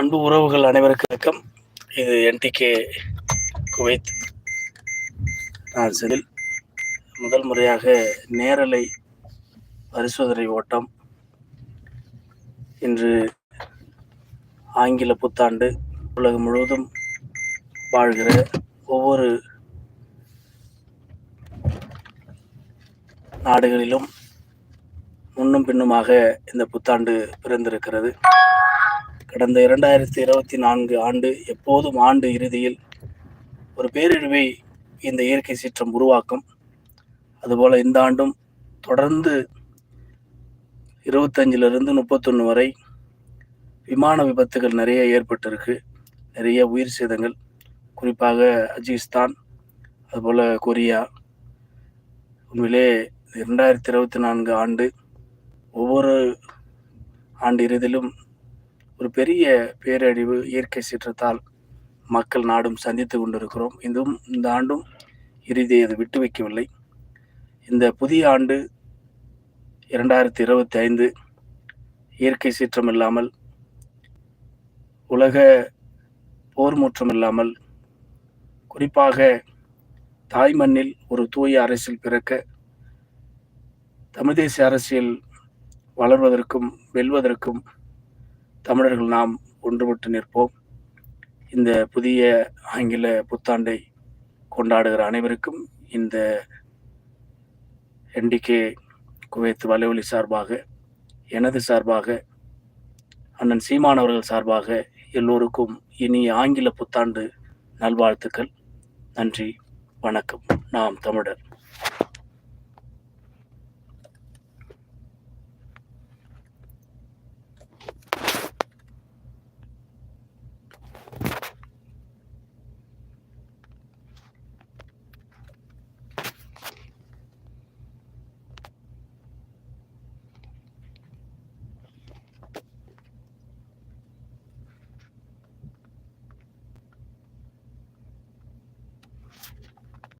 அன்பு உறவுகள் அனைவருக்கும் வணக்கம். இது என்டிகே குவைத். நான் செதில் முதல் முறையாக நேரலை பரிசோதனை ஓட்டம். இன்று ஆங்கில புத்தாண்டு. உலகம் முழுவதும் வாழ்கிற ஒவ்வொரு நாடுகளிலும் முன்னும் பின்னுமாக இந்த புத்தாண்டு பிறந்திருக்கிறது. கடந்த இரண்டாயிரத்தி இருபத்தி நான்கு ஆண்டு எப்போதும் ஆண்டு இறுதியில் ஒரு பேரழிவை இந்த இயற்கை சீற்றம் உருவாக்கும். அதுபோல் இந்த ஆண்டும் தொடர்ந்து இருபத்தஞ்சிலிருந்து முப்பத்தொன்று வரை விமான விபத்துகள் நிறைய ஏற்பட்டிருக்கு. நிறைய உயிர் சேதங்கள் குறிப்பாக அஜிஸ்தான் அதுபோல் கொரியா. உண்மையிலே இரண்டாயிரத்தி இருபத்தி நான்கு ஆண்டு ஒவ்வொரு ஆண்டு இறுதியிலும் ஒரு பெரிய பேரழிவு இயற்கை சீற்றத்தால் மக்கள் நாடும் சந்தித்து கொண்டிருக்கிறோம். இதுவும் இந்த ஆண்டும் இறுதியை அது விட்டு வைக்கவில்லை. இந்த புதிய ஆண்டு இரண்டாயிரத்தி இருபத்தி ஐந்து இயற்கை சீற்றம் இல்லாமல் உலக போர் முற்றம் இல்லாமல் குறிப்பாக தாய் மண்ணில் ஒரு தூய அரசியல் பிறக்க தமிழ் தேசிய அரசியல் வளர்வதற்கும் வெல்வதற்கும் தமிழர்கள் நாம் ஒன்றுபட்டு நிற்போம். இந்த புதிய ஆங்கில புத்தாண்டை கொண்டாடுகிற அனைவருக்கும் இந்த என்டிகே குவைத் வலைவலி சார்பாக எனது சார்பாக அண்ணன் சீமான் அவர்கள் சார்பாக எல்லோருக்கும் இனிய ஆங்கில புத்தாண்டு நல்வாழ்த்துக்கள். நன்றி வணக்கம். நாம் தமிழர்.